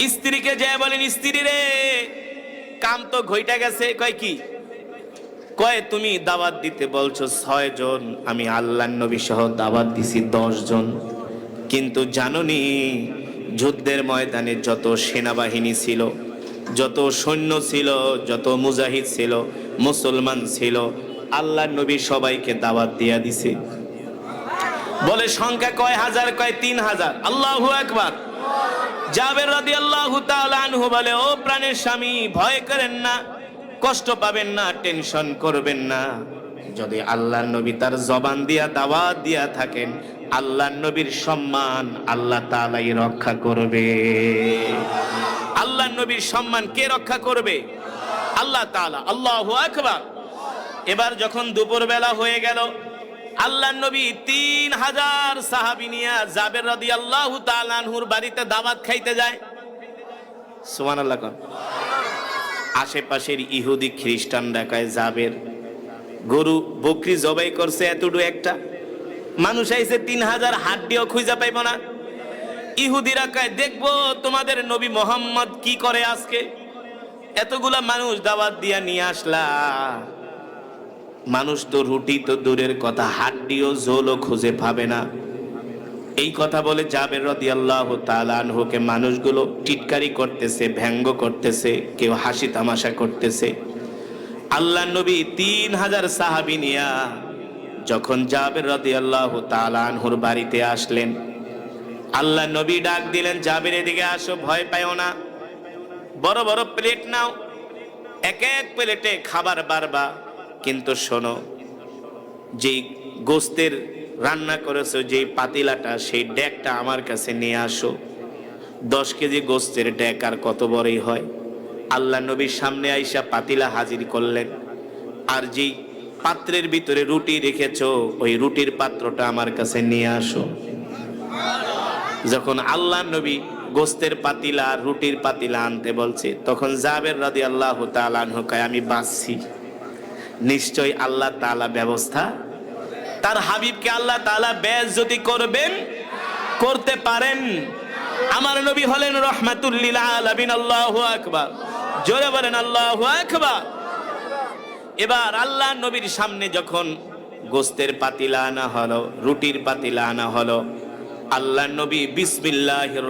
স্ত্রীকে যে বলেন, স্ত্রী রে, কাম তো ঘইটা গেছে। কয় কি? কয়, তুমি দাওয়াত দিতে বলছো ছয় জন। আমি আল্লাহ নবী সহ দাওয়াত দিছি দশ জন। কিন্তু জাননি যুদ্ধের ময়দানে যত সেনাবাহিনী ছিল, যত সৈন্য ছিল, যত মুজাহিদ ছিল, মুসলমান ছিল আল্লাহ নবী সবাইকে দাওয়াত দিয়া দিছে। বলে সংখ্যা কয় হাজার, কয় তিন হাজার। আল্লাহু একবার জাবের রাদি আল্লাহ আনহু বলে, ও প্রাণের স্বামী, ভয় করেন না, কষ্ট পাবেন না, টেনশন করবেন না। যদি আল্লাহ নবী তার জবান দিয়া, দাওয়াত দিয়া থাকেন, আল্লাহ নবীর সম্মান আল্লাহ তালাই রক্ষা করবে। আল্লাহ নবীর সম্মান কে রক্ষা করবে? আল্লাহ তাআলা, আল্লাহু আকবার। এবার যখন দুপুরবেলা হয়ে গেল আল্লাহ নবী তিন হাজার সাহাবি নিয়া জাবের রাদি আল্লাহ তালানহুর বাড়িতে দাওয়াত খাইতে যায়। সুমান আল্লাহ আশেপাশের ইহুদি খ্রিস্টান ডাকায় জাবের গরু বকরি জবাই করছে এতটু একটা। মানুষ আইছে তিন হাজার হাড্ডিও খুঁজা পাইব না। ইহুদিরা কয়, দেখব তোমাদের নবী মোহাম্মদ কি করে আজকে? এতগুলা মানুষ দাওয়াত দিয়া নিয়ে আসলা। মানুষ তো রুটি তো দূরের কথা, হাড্ডিও জোলও খুঁজে পাবে না। এই কথা বলে জাবের রদি আল্লাহ তালানহুকে মানুষগুলো টিটকারি করতেছে, ব্যঙ্গ করতেছে, কেউ হাসি তামাশা করতেছে। আল্লাহ নবী তিন হাজার সাহাবি নিয়া যখন জাবের রদি আল্লাহ তালানহুর বাড়িতে আসলেন আল্লাহ নবী ডাক দিলেন, জাবের এদিকে আসো, ভয় পাইও না। বড় বড় প্লেট নাও। এক এক প্লেটে খাবার বারবা কিন্তু শোনো, যেই গোস্তের রান্না করেছ, যেই পাতিলাটা, সেই ডেকটা আমার কাছে নিয়ে আসো। দশ কেজি গোস্তের ডেক আর কত বড়ই হয়? আল্লাহ নবীর সামনে আইসা পাতিলা হাজির করলেন। আর যেই পাত্রের ভিতরে রুটি রেখেছো, ওই রুটির পাত্রটা আমার কাছে নিয়ে আসো। যখন আল্লাহ নবী গোস্তের পাতিলা রুটির পাতিলা আনতে বলছে, তখন জাবের রাদি আল্লাহ তালানহ কয়, আমি বাঁচছি। নিশ্চয় আল্লাহ তালা ব্যবস্থা। তার হাবিবকে আল্লাহ তালা ব্যাস যদি করবেন, করতে পারেন। আমার নবী হলেন রহমাতুল্লিল আল্লাহ বলেন, আল্লাহ এবার সামনে যখন গোস্তের পাতিলা রুটির পাতিলা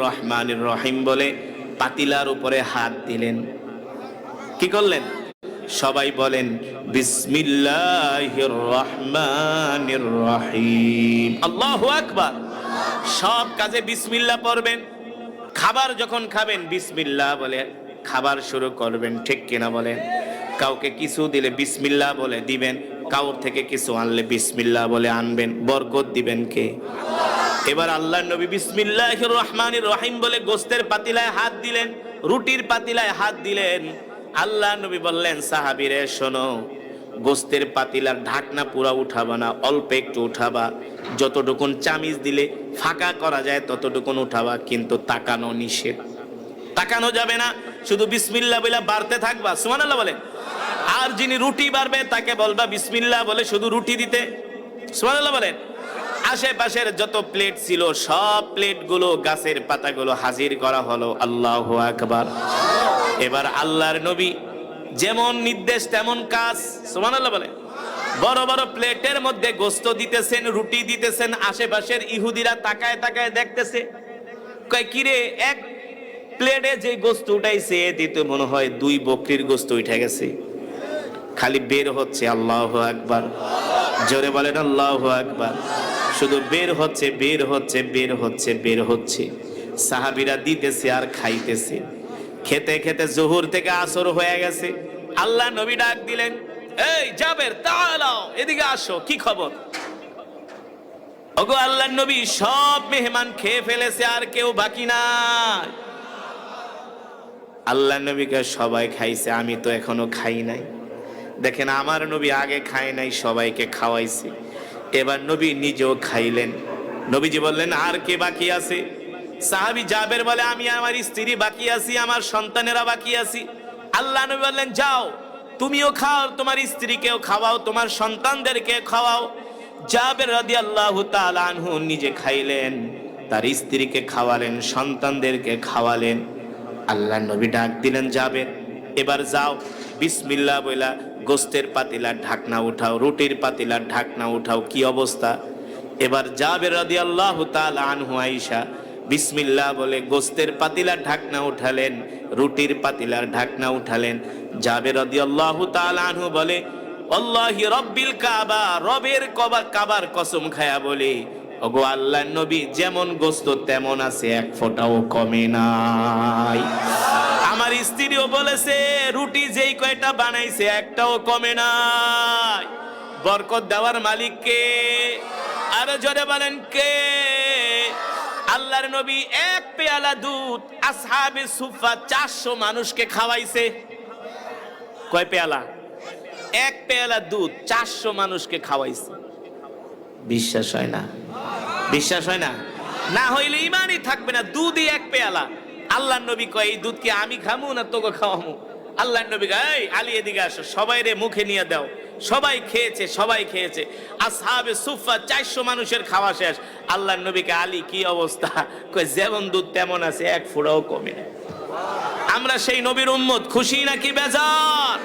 রহমান রহিম বলে পাতিলার উপরে হাত দিলেন। কি করলেন? সবাই বলেন রহিম। সব কাজে বিসমিল্লাহ পড়বেন, খাবার যখন খাবেন বিসমিল্লাহ বলে, খাবার শুরু করবেন, ঠিক কিনা বলেন? কাউকে কিছু দিলে বিসমিল্লাহ বলে দিবেন, কাউর থেকে কিছু আনলে বিসমিল্লাহ বলে আনবেন, বরকত দিবেন কে? এবার আল্লাহ নবী বিসমিল্লাহ রহমানির রহিম বলে গোস্তের পাতিলায় হাত দিলেন, রুটির পাতিলায় হাত দিলেন আল্লাহ নবী বললেন, সাহাবিরে, শোনো, গোস্তের পাতিলার ঢাকনা পুরা উঠাবা না, অল্প একটু উঠাবা। যতটুকুন চামিজ দিলে ফাঁকা করা যায়, ততটুকুন উঠাবা, কিন্তু তাকানো নিষেধ। তাকানো যাবে না, শুধু বিসমিল্লা বলে বাড়তে থাকবা। সুমানাল্লাহ বলে। আর যিনি রুটি বাড়বে, তাকে বলবা, বিসমিল্লা বলে শুধু রুটি দিতে। সুমানাল্লাহ বলেন। আশেপাশের যত প্লেট ছিল, সব প্লেটগুলো গাছের পাতাগুলো হাজির করা হলো। আল্লাহ আকবার। এবার আল্লাহর নবী যেমন নির্দেশ, তেমন কাজ। সুবহানাল্লাহ বলে। বড় বড় প্লেটের মধ্যে গোস্ত দিতেছেন, রুটি দিতেছেন, আশেপাশের ইহুদিরা তাকায় তাকায় দেখতেছে। কিরে, এক প্লেটে যে গোস্ত উঠাইছে দিতে মনে হয় দুই বকরির গোস্ত উঠে গেছে। খালি বের হচ্ছে, আল্লাহ আকবার। জোরে বলেন, আল্লাহ আকবার। শুধু বের হচ্ছে বের হচ্ছে বের হচ্ছে বের হচ্ছে। সাহাবিরা দিতেছে আর খাইতেছে। খেতে খেতে জহুর থেকে আসর হয়ে গেছে। আল্লাহ নবী ডাক দিলেন, এই জাবের তালাও এদিকে আসো, কি খবর? ওগো আল্লাহ নবী, সব মেহমান খেয়ে ফেলেছে, আর কেউ বাকি নাই। আল্লাহ নবীকে সবাই খাইছে, আমি তো এখনও খাই নাই। দেখেন, আমার নবী আগে খায় নাই, সবাইকে খাওয়াইছে। এবার নবী নিজেও খাইলেন। নবীজি বললেন, আর কে বাকি আছে? সাহাবি জাবের বলে, আমি আমার স্ত্রী বাকি আছি, আমার সন্তানেরা বাকি আছি। আল্লাহ নবী বললেন, যাও, তুমিও খাও, তোমার স্ত্রীকেও খাওয়াও, তোমার সন্তানদেরকে খাওয়াও। জাবের রাদি আল্লাহ আনহু নিজে খাইলেন, তার স্ত্রীকে খাওয়ালেন, সন্তানদেরকে খাওয়ালেন। আল্লাহ নবী ডাক দিলেন যাবে এবার যাও বিসমিল্লা বইলা, গোস্তের পাতিলার ঢাকনা উঠাও, রুটির পাতিলার ঢাকনা উঠাও, কি অবস্থা? এবার যাবে রাদি আল্লাহ আনহু আইসা বিসমিল্লা বলে গোস্তের পাতিলার ঢাকনা উঠালেন, রুটির পাতিলার ঢাকনা উঠালেন। যাবে রাদি আল্লাহ আনহু বলে, আল্লাহি রব্বিল কাবা, রবের কবা, কাবার কসম খায়া বলে, ওগো আল্লাহ নবী, যেমন গোস্ত তেমন আছে, এক ফোঁটাও কমে নাই। আমার স্ত্রীও বলেছে, রুটি যেই কয়টা বানাইছে, একটাও কমে নাই। বরকত দেওয়ার মালিক কে? আরও জোরে বলেন কে? আল্লাহর নবী এক পেয়ালা দুধ আসহাবে সুফা চারশো মানুষকে খাওয়াইছে। কয় পেয়ালা? এক পেয়ালা দুধ চারশো মানুষকে খাওয়াইছে। বিশ্বাস হয় না। বিশ্বাস হয় না? না হইলে ইমানই থাকবে না, দুধই এক পেয়ালা। আল্লাহ নবী কয়, এই দুধ কি আমি খামু না তোকে খাওয়ামু? আল্লাহ নবী কয় আলী এদিকে আসো সবাই রে মুখে নিয়ে দাও। সবাই খেয়েছে সবাই খেয়েছে। আর আসহাবে সুফা চারশো মানুষের খাওয়া শেষ। আল্লাহ নবীকে আলী কি অবস্থা? কই যেমন দুধ তেমন আছে, এক ফুড়াও কমে আমরা সেই নবীর উম্মত, খুশি নাকি বেজার?